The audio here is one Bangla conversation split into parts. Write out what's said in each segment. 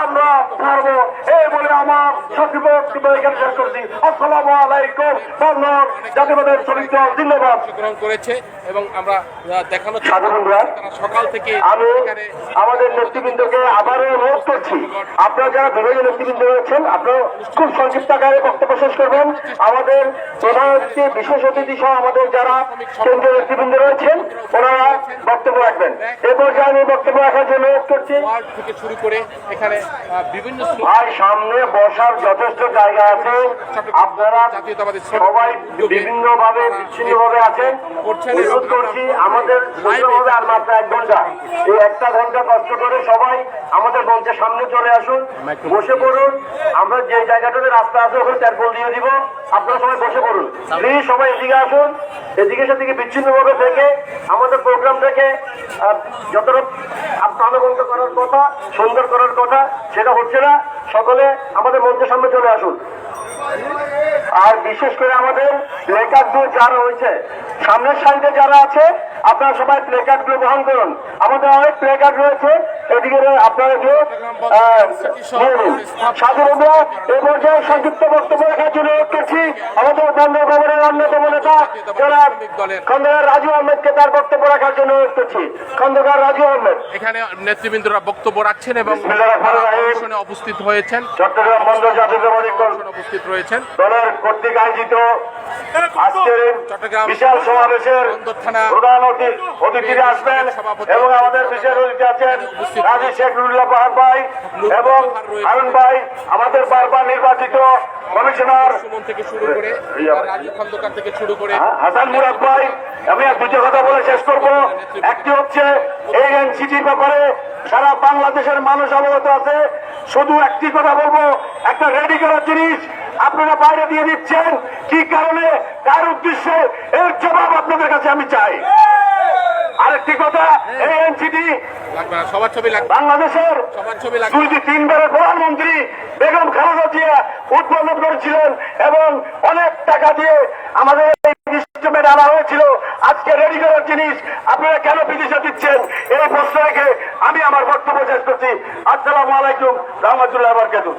আমরা পারব এই বলে আমার সচিব বক্তব্য এখানে শেষ করছি। আসসালামু আলাইকুম বন্দর জাতীয়বাদের চরিত্র জিন্দাবাদ। অংশগ্রহণ করেছে এবং আমরা দেখানো সকাল থেকে আমি আমাদের নেতৃবৃন্দকে আবারও অনুরোধ করছি। আপনারা যারা বিভাগীয় নেতৃবৃন্দ রয়েছেন আপনারা খুব সংক্ষিপ্ত আকারে বক্তব্য শেষ করবেন। আমাদের প্রধান অতিথি বিশেষ অতিথি সহ আমাদের যারা কেন্দ্রীয় নেতৃবৃন্দ রয়েছেন ওনারা বক্তব্য রাখবেন। এ পর্যায়ে আমি বক্তব্য রাখার জন্য অনুরোধ করছি। থেকে শুরু করে এখানে বিভিন্ন ভাই সামনে বসার যথেষ্ট জায়গা আছে। আপনারা সবাই বিভিন্ন ভাবে বিচ্ছিন্ন ভাবে আছেন। অনুরোধ করছি আমাদের সুন্দরভাবে আর মাত্র এক ঘণ্টা। এই একটা ঘণ্টা কষ্ট করে সবাই আমাদের মঞ্চের সামনে চলে আসুন। বসে পড়ুন। আমরা যে জায়গাটাতে রাস্তা আছে ওখানে ট্যারপল দিয়ে দিব। আপনারা সবাই বসে পড়ুন। প্লিজ সবাই এদিকে আসুন। এদিকে সেদিকে বিচ্ছিন্ন ভাবে থেকে আমাদের প্রোগ্রাম থেকে যতটা প্রাণবন্ত করার কথা সুন্দর করার কথা সেটা হচ্ছে না সকলে আমাদের মঞ্চের সামনে চলে আসুন। আর বিশেষ করে আমাদের প্লেকার্ডগুলো যারা হয়েছে সামনের সাইডে যারা আছে, আপনারা সবাই প্লেকার্ডগুলো গ্রহণ করুন। আমাদের অনেক প্লেকার্ড রয়েছে এদিকে আপনারা পর্যায়ে সংযুক্ত বক্তব্য রাখার জন্য করছি। আমাদের বন্ধ খবরের অন্যতম নেতা যারা খন্দকার রাজু আহমেদকে তার বক্তব্য রাখার জন্য করছি। খন্দকার রাজু আহমেদ। এখানে নেতৃবৃন্দরা বক্তব্য রাখছেন এবং উপস্থিত হয়েছেন। চট্টগ্রাম বন্দর অনুষ্ঠানে উপস্থিত রয়েছেন। দলের কর্তৃক আয়োজিত আজকের চট্টগ্রাম বিশাল সমাবেশের প্রধান অতিথিরা আসবেন এবং আমাদের বিশেষ অতিথি আছেন কাজী শেখ নুরুল্লাহ পাহাড় ভাই এবং হারুন ভাই আমাদের বারবার নির্বাচিত কমিশনার। থেকে শুরু করে রাজীব খন্দকার থেকে শুরু করে। হাসান মুরাদ ভাই আমি আর দুটো কথা বলে শেষ করব। একটি হচ্ছে এই এনসিটির ব্যাপারে সারা বাংলাদেশের মানুষ অবগত আছে। শুধু একটি কথা বলব একটা রেডি করার জিনিস আপনারা বাইরে দিয়ে দিচ্ছেন। কি কারণে? কার উদ্দেশ্যে? এর জবাব আপনাদের কাছে আমি চাই। আরেকটি কথা এই এনসিটি সবার ছবি লাগবে। বাংলাদেশের সবার দুই তিনবারের প্রধানমন্ত্রী বেগম খালেদা জিয়া উদ্বোধন করেছিলেন এবং অনেক টাকা দিয়ে আমাদের সিস্টেমে আনা হয়েছিল। আজকে রেডি করার জিনিস আপনারা কেন বিদেশে দিচ্ছেন? এই প্রশ্ন রেখে আমি আমার বক্তব্য শেষ করছি। আসসালামু আলাইকুম রহমতুল্লাহ বরকাতুহ।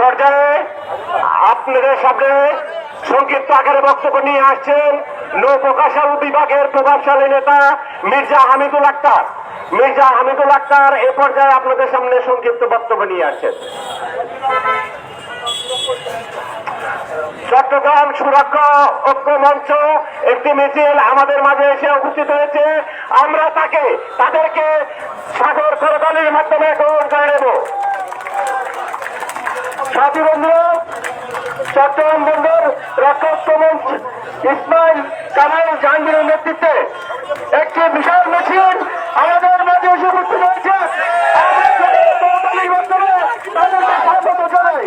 পর্যায়ে আপনাদের সামনে সংক্ষিপ্ত আকারে বক্তব্য নিয়ে আসছেন নৌ প্রকাশন বিভাগের প্রভাবশালী নেতা মির্জা হামিদুল আক্তার। মির্জা হামিদুল আক্তার এ পর্যায়ে আপনাদের সামনে সংক্ষিপ্ত বক্তব্য নিয়ে আসছেন। চট্টগ্রাম সুরক্ষা ঐক্য মঞ্চ একটি মিছিল আমাদের মাঝে এসে উপস্থিত হয়েছে। আমরা তাকে, তাদেরকে সাগর করতালির মাধ্যমে গ্রহণ করে নেব। সাথী বন্ধু চট্টগ্রাম বন্দর মঞ্চ ইসমাইল কামাল জাহাঙ্গীরের নেতৃত্বে একটি বিশাল মিছিল আমাদের মাঝে এসে উপস্থিত হয়েছে আমরা তাদের করতালির মাধ্যমে তাদেরকে স্বাগত জানাই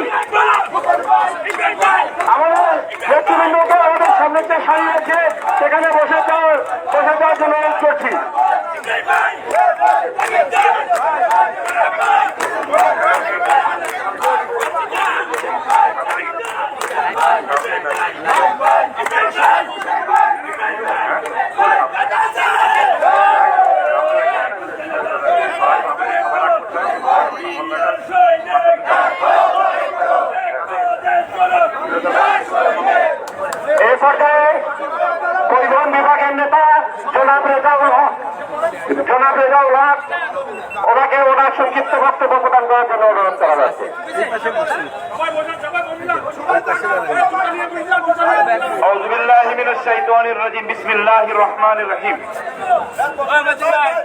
আমাদের নেতৃবৃন্দকে আমাদের সামনে যে সারি আছে সেখানে বসে যাওয়ার বসে যাওয়ার জন্য অনুরোধ করছি এই পর্যায়ে পরিবহন বিভাগের নেতা জনাব রেজাউল হক জনাব রেজাউল ওনাকে ওনার সংক্ষিপ্ত বক্তব্য প্রদান করার জন্য অনুরোধ করা যাচ্ছে أعوذ بالله من الشيطان الرجيم بسم الله الرحمن الرحيم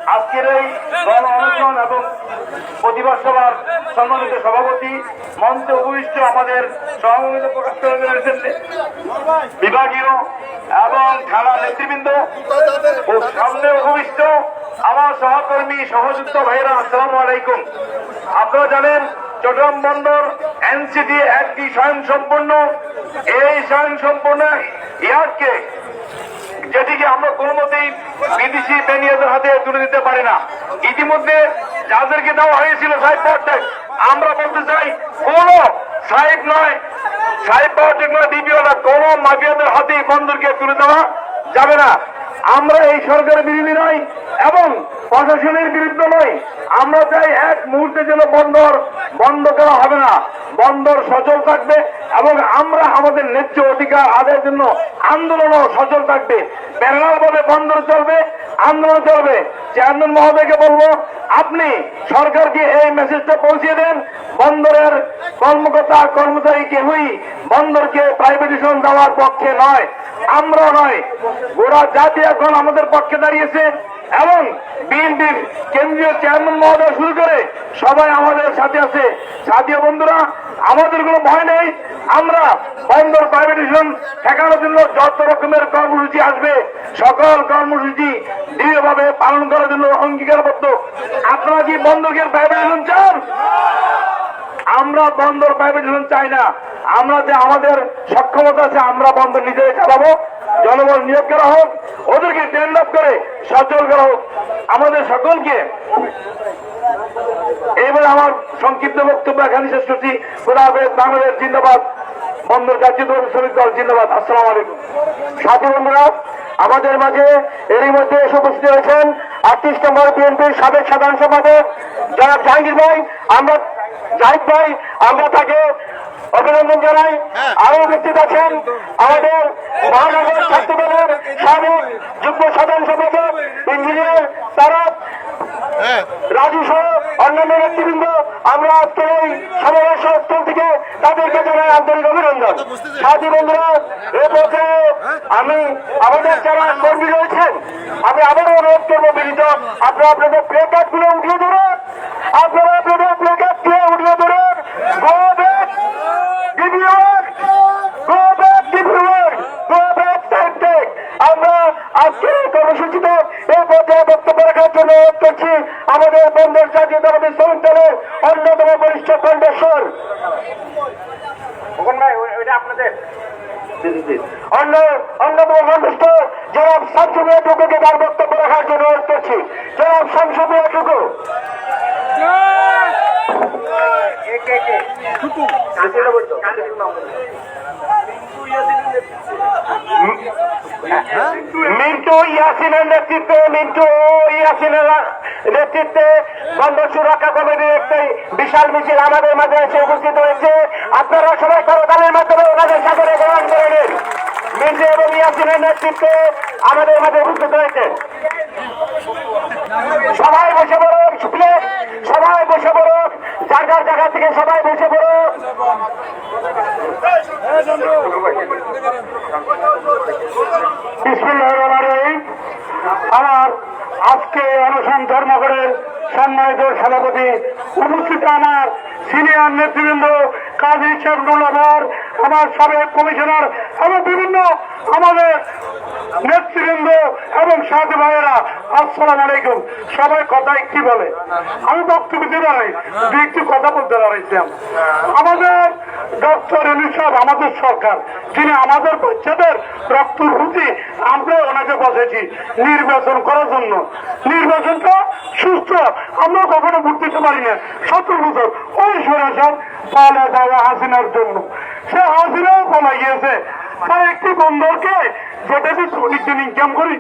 আজকের এই গণ অনুষ্ঠান এবং প্রতিবাদ সভার সম্মানিত সভাপতি মঞ্চে উপবিষ্ট আমাদের সহমত প্রকাশ করে রয়েছেন বিভাগীয় এবং থানা নেতৃবৃন্দ ও সামনে উপবিষ্ট আমার সহকর্মী সহযুক্ত ভাইরা আসসালামু আলাইকুম আপনারা জানেন চট্টগ্রাম বন্দর এনসিটি একটি স্বয়ংসম্পূর্ণ, এই স্বয়ংসম্পূর্ণ ইয়ার্ডকে যেটিকে আমরা কোনো মতেই বিদেশি বেনিয়াদের হাতে তুলে দিতে পারি না। ইতিমধ্যে যাদেরকে দেওয়া হয়েছিল সাহেব পাওয়ারটেক আমরা বলতে চাই, কোন সাহেব নয়, সাহেব পাওয়ারটেক নয় ডিপিওলা কোন মাফিয়াদের হাতে বন্দরকে তুলে দেওয়া যাবে না। আমরা এই সরকারের বিরোধী নই, এবং প্রশাসনের বিরুদ্ধে নয়। আমরা চাই এক মুহূর্তে যেন বন্দর বন্ধ করা হবে না। বন্দর সচল থাকবে এবং আমরা আমাদের ন্যায্য অধিকার আদায়ের জন্য আন্দোলনও সচল থাকবে। প্যারাল ভাবে বন্দর চলবে, আন্দোলন চলবে। চেয়ারম্যান মহোদয়কে বলব, আপনি সরকারকে এই মেসেজটা পৌঁছে দেন। বন্দরের কর্মকর্তা, কর্মচারী কেউই বন্দরকে প্রাইভেটেশন দেওয়ার পক্ষে নয়। আমরা নয়। গোড়া জাতি এখন আমাদের পক্ষে দাঁড়িয়েছে। এবং বিএনপির কেন্দ্রীয় চেয়ারম্যান মহোদয় শুরু করে সবাই আমাদের সাথে আছে। সাথীয় বন্ধুরা, আমাদের কোনো ভয় নেই। আমরা বন্দর প্রাইভেটেশন ঠেকানোর জন্য যত রকমের কর্মসূচি আসবে, সকল কর্মসূচি দৃঢ়ভাবে পালন করার জন্য অঙ্গীকারবদ্ধ। আপনারা কি বন্দরকে প্রাইভেটেশন চান? আমরা বন্দর প্রাইভেটেশন চাই না। আমরা যে আমাদের সক্ষমতা আছে, আমরা বন্দর নিজেরাই চালাবো। জনবল নিয়োগ করা হোক, ওদেরকে ট্রেন্ড আপ করে সচল করা হোক। আমাদের সকলকে এইবার আমার সংক্ষিপ্ত বক্তব্য এখানে শেষ করছি। বাংলাদেশ জিন্দাবাদ। বন্দর জাতীয় শ্রমিক দল জিন্দাবাদ। আসসালাম আলাইকুম। সাথী বন্ধুরা, আমাদের মাঝে এরই মধ্যে এসে উপস্থিত হয়েছেন আটত্রিশ নম্বর বিএনপির সাবেক সাধারণ সম্পাদক জনাব জাহাঙ্গীর ভাই। আমরা জাহিদ ভাই, আমরা তাকে অভিনন্দন জানাই। আরও উপস্থিত আছেন আমাদের মহানগর ছাত্র দলের সাবেক যুগ্ম সাধারণ সম্পাদক ইঞ্জিনিয়ার তারা রাজু সহ অন্যান্য নেতৃবৃন্দ। আমরা আজকের এই সমাবেশ স্থল থেকে তাদেরকে জানাই আন্তরিক অভিনন্দন। সাথী বন্ধুরা এ পর্যায়ে আমি আমাদের যারা কর্মী রয়েছেন আমি আবারও অনুরোধ করব বিনীত আপনারা আপনাদের প্লে কার্ডগুলো উঠিয়ে ধরুন আপনারা আপনাদের প্লে কার্ড অনুরোধ করছি আমাদের বন্ধুর জাতীয় শ্রমিক দলের অন্যতম বরিষ্ঠ কণ্ঠস্বর। অন্য অন্যতম কণ্ঠস্থ জনাব শামসুমিয়া টুকুকে তার বক্তব্য রাখার জন্য অনুরোধ করছি জনাব শামসুমিয়া টুকু। মিন্টু ইয়াসিনের নেতৃত্বে, মিন্টু ইয়াসিনের নেতৃত্বে বন্দর সুরক্ষা কমিটির একটি বিশাল মিছিল আমাদের মাঝে এসে উপস্থিত হয়েছে। আপনারা সবাই করতালের মাধ্যমে ওনাদের সাগরে গ্রহণ করে নিন। মিন্টু এবং ইয়াসিনের নেতৃত্বে আমাদের মাঝে উপস্থিত হয়েছে সবাই বসে পড়ুন প্লিজ সবাই বসে পড়ুন যার যার জায়গা থেকে সবাই বসে রহমানির আমার আজকে অনশন ধর্মঘটের সম্মানিত সভাপতি উপস্থিত আমার সিনিয়র নেতৃবৃন্দ কাজী শেখ আমার সাবেক কমিশনার এবং বিভিন্ন আমাদের নেতৃবৃন্দ এবং সাথী ভাইয়েরা, আসসালাম আলাইকুম। সবাই কথা কি বলে? আমি বক্তব্য দিতে পারি দু একটি কথা বলতে দাঁড়াইছিলাম আমাদের ডক্টর সাহেব, আমাদের সরকার, যিনি আমাদের বাচ্চাদের রক্ত রুচি আমরা ওনাকে বসেছি নির্বাচন করার জন্য। নির্বাচনটা সুস্থ। আমরা কখনো ভোট দিতে পারি না সতেরো বছর। ওই সরাসর পালা দেওয়া হাসিনার জন্য। সে হাসিনাও পালা গিয়েছে তার একটি বন্দরকে যেটা যে শ্রমিক ইনকাম করি,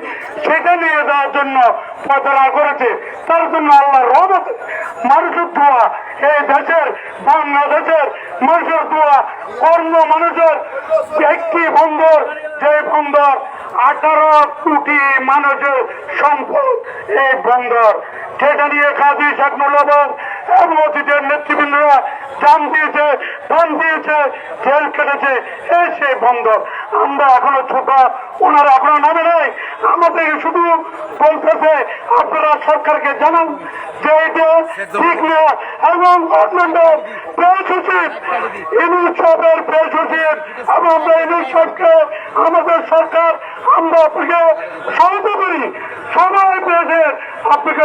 সেটা নিয়ে দেওয়ার জন্য প্রচারা করেছে। তার জন্য আল্লাহ রহমত। মানুষের দোয়া, এই দেশের, বাংলাদেশের মানুষের দোয়া, অন্য মানুষের একটি বন্দর যে বন্দর আঠারো কোটি মানুষের সম্পদ, এই বন্দর। সেটা নিয়ে কাজী শেখ মুল্লাবাদ এবং অতীতের নেতৃবৃন্দরা জান দিয়েছে, দান দিয়েছে, জেল কেটেছে, এই সেই আমরা এখনও ছোট, ওনারা এখনও নামে নাই। আমাদের শুধু বলতেছে, আপনারা সরকারকে জানান যে এটা ঠিক না এবং গভর্নমেন্টের প্রেস সচিব, ইনুল প্রেস সচিব এবং আমরা ইনুল আমাদের সরকার, আমরা আপনাকে সহায়তা করি। সবাই প্রেসের আপনাকে